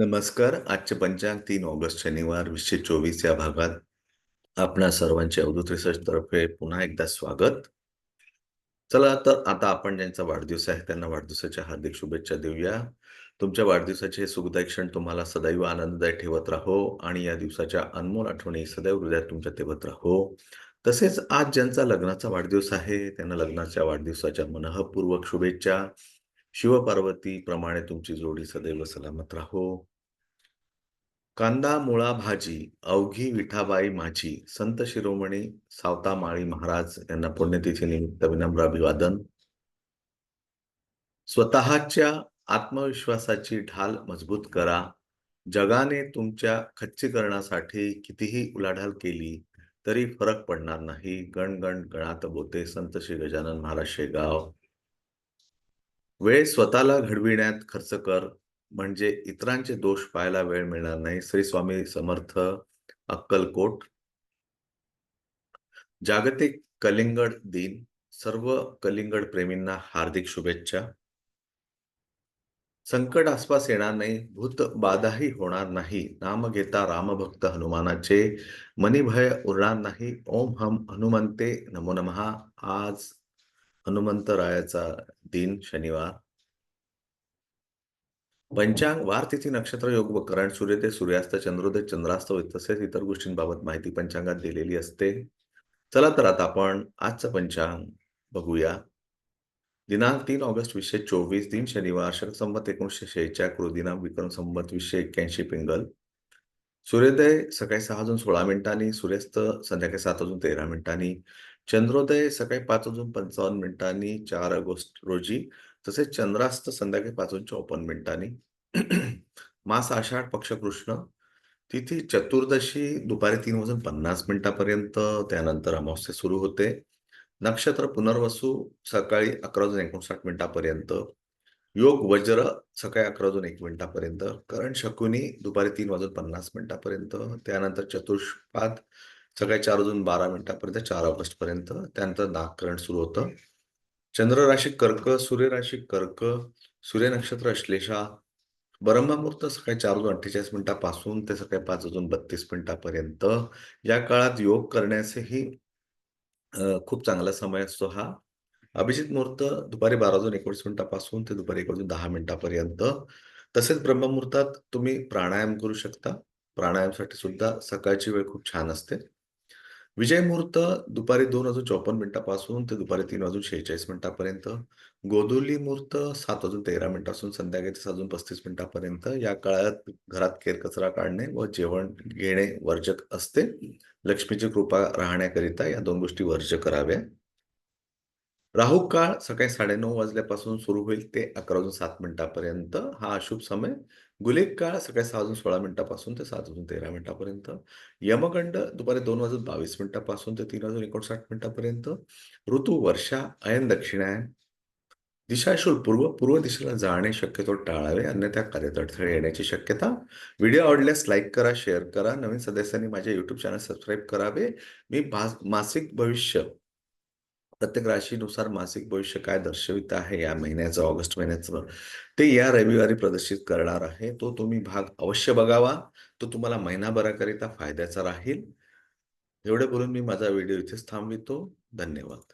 नमस्कार. आजचे पंचांग तीन ऑगस्ट शनिवार वीसशे चोवीस या भागात आपणा सर्वांचे अवधूत रिसर्च तर्फे पुन्हा एकदा स्वागत. चला तर आता आपण ज्यांचा वाढदिवस आहे त्यांना वाढदिवसाच्या हार्दिक शुभेच्छा देऊया. तुमच्या वाढदिवसाचे हे सुखदायी क्षण तुम्हाला सदैव आनंददायी ठेवत राहो आणि या दिवसाच्या अनमोल आठवणी सदैव हृदयात तुमच्या ठेवत राहो. तसेच आज ज्यांचा लग्नाचा वाढदिवस आहे त्यांना लग्नाच्या वाढदिवसाच्या मनःपूर्वक शुभेच्छा. शिवपार्वती प्रमाणे तुमची जोडी सदैव सलामत राहो. कांदा मुळा भाजी अवघी विठाबाई माझी संत शिरोमणी सावता माळी महाराज यांना पुण्यतिथीनिमित्त विनम्र अभिवादन. स्वतःच्या आत्मविश्वासाची ढाल मजबूत करा. जगाने तुमच्या खच्चीकरणासाठी कितीही उलाढाल केली तरी फरक पडणार नाही. गण गण गणात बोते संत श्री गजानन महाराज शेगाव. वेळ स्वतःला घडविण्यात खर्च कर म्हणजे इतरांचे दोष पाहायला वेळ मिळणार नाही. श्री स्वामी समर्थ अक्कलकोट. जागतिक कलिंगड दिन सर्व कलिंगड प्रेमींना हार्दिक शुभेच्छा. संकट आसपास येणार नाही, भूत बाधाही होणार नाही. नाम घेता रामभक्त हनुमानाचे मनीभय उरणार नाही. ओम हम हनुमंते नमो नमः. आज हनुमंतरायाचा दिन शनिवार. पंचांग वार तिथी नक्षत्र योग व करण सूर्योदय सूर्यास्त चंद्रोदय चंद्रास्त तसेच इतर गोष्टींबाबत माहिती पंचांगात दिलेली असते. चला तर आता आपण आजचं पंचांग बघूया. दिनांक तीन ऑगस्ट वीसशे चोवीस दिन शनिवार शक संवत एकोणीसशे शेहेचाळ कृ विक्रम संमत वीसशे एक्क्याऐंशी पिंगल सूर्योदय सकाळी सहा वाजून सोळा मिनिटांनी सूर्यास्त संध्याकाळी सात वाजून तेरा मिनिटांनी चंद्रोदय सकाळी पाच वाजून पंचावन्न मिनिटांनी चार ऑगस्ट रोजी तसेच चंद्रास्त संध्याकाळी पाच वाजून चौपन्न मिनिटांनी. मास आषाढ पक्ष कृष्ण तिथी चतुर्दशी दुपारी तीन वाजून पन्नास मिनिटापर्यंत त्यानंतर अमावस्या सुरू होते. नक्षत्र पुनर्वसू सकाळी अकरा वाजून एकोणसाठ मिनिटापर्यंत. योग वज्र सकाळी अकरा वाजून एक मिनिटापर्यंत. करण शकुनी दुपारी तीन वाजून पन्नास मिनिटापर्यंत. त्यानंतर चतुष्पाद सकाळी चार वाजून बारा मिनिटापर्यंत चार ऑगस्ट पर्यंत त्यानंतर नागकरण सुरू होतं. चंद्र राशी कर्क सूर्य राशी कर्क सूर्य नक्षत्र अश्लेषा ब्रह्ममुहूर्त सकाळी चार वाजून अठ्ठेचाळीस मिनिटापासून ते सकाळी पाच वाजून बत्तीस मिनिटापर्यंत. या काळात योग करण्याचेही खूप चांगला समय असतो हा. अभिजित मुहूर्त दुपारी बारा वाजून एकोणीस मिनिटापासून ते दुपारी एक वाजून दहा मिनिटापर्यंत. तसेच ब्रह्ममुहूर्तात तुम्ही प्राणायाम करू शकता. प्राणायामसाठी सुद्धा सकाळची वेळ खूप छान असते. विजय मुहूर्त दुपारी दोन वाजून चौपन्न मिनिटापासून ते दुपारी तीन वाजून शेहेचाळीस मिनिटापर्यंत. गोधुली मुहूर्त सात वाजून तेरा मिनिटापासून संध्याकाळी सात वाजून पस्तीस मिनिटापर्यंत. या काळात घरात केर कचरा काढणे व जेवण घेणे वर्जक असते. लक्ष्मीची कृपा राहण्याकरिता या दोन गोष्टी वर्ज कराव्या. राहू काळ सकाळी साडेनऊ वाजल्यापासून सुरू होईल ते अकरा वाजून सात मिनिटापर्यंत. हा अशुभ समय. गुलेक काळ सकाळी सहा वाजून सोळा मिनिटापासून ते सात वाजून तेरा मिनिटापर्यंत. यमगंड दुपारी दोन वाजून बावीस मिनिटापासून ते तीन वाजून एकोणसाठ मिनिटापर्यंत. ऋतू वर्षा अयन दक्षिणायन दिशाशूल पूर्व पूर्व दिशेला जाणे शक्यतो टाळावे अन्यथा कार्यात अडथळे येण्याची शक्यता. व्हिडिओ आवडल्यास लाईक करा शेअर करा. नवीन सदस्यांनी माझे युट्यूब चॅनल सबस्क्राईब करावे. मी मासिक भविष्य प्रत्येक राशीनुसार मासिक भविष्य काय दर्शवित आहे? या महिन्याचं ऑगस्ट महिन्याचं. ते या रविवारी प्रदर्शित करणार आहे. तो तुम्ही भाग अवश्य बघावा. तो तुम्हाला महिनाभराकरिता फायद्याचा राहील. एवढे बोलून मी माझा व्हिडिओ इथेच थांबवितो. धन्यवाद.